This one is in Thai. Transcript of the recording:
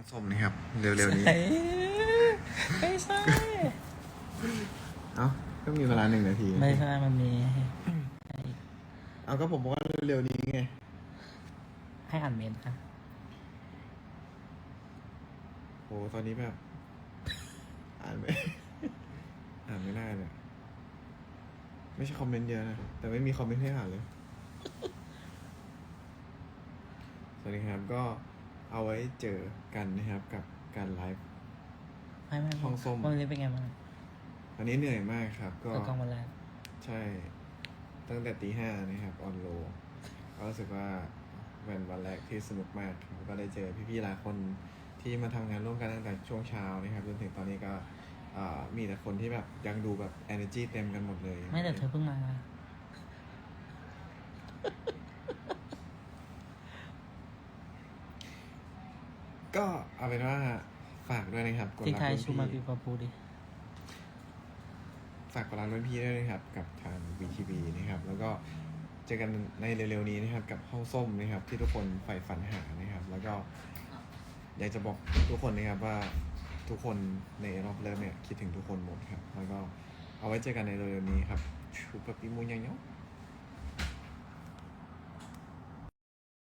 องส้มนะครับ เร็วๆนี้เอ้ยไม่ใช่ เอ้า ก็มีเวลาหนึ่งนาที ไม่ใช่ มันมี เอาก็ผมบอกว่าเร็วๆนี้ไง ให้อ่านเมนต์ค่ะโอ้ตอนนี้แบบ อ่านไม่อ่านไม่ได้เลยไม่ใช่คอมเมนต์เยอะนะ แต่ไม่มีคอมเมนต์ให้อ่านเลย สวัสดีครับก็ เอาไว้เจอกันนะครับกับการไลฟ์ ไม่ไม่ห้องส้ม วันนี้เป็นไงบ้างวันนี้เหนื่อยมากครับ ก็เปิดกล้องวันแรกใช่ ตั้งแต่ตีห้านะครับ ออนโลก็รู้สึกว่าเป็นวันแรกที่สนุกมากครับก็ได้เจอพี่ๆหลายคนที่มาทำงานร่วมกันตั้งแต่ช่วงเช้านะครับจนถึงตอนนี้ก็เอ่อมีแต่คนที่แบบยังดูแบบ energy เต็มกันหมดเลยไม่แต่เธอเพิ่งมา ก็เอาเป็นว่าฝากด้วยนะครับกดทิ้งรักท้ายรุ่นชูมาปีพี่ปาปูดิ ฝากกดรักรุ่นพี่ด้วยนะครับ กับทาง VTV นะครับ แล้วก็เจอกันในเร็วๆนี้นะครับ กับห้องส้มนะครับ ที่ทุกคนใฝ่ฝันหานะครับ แล้วก็อยากจะบอกทุกคนนะครับว่าทุกคนในรอบเลิฟเนี่ยคิดถึงทุกคนหมดครับ แล้วก็เอาไว้เจอกันในเร็วๆนี้ครับชูปะปีมูยังเนาะ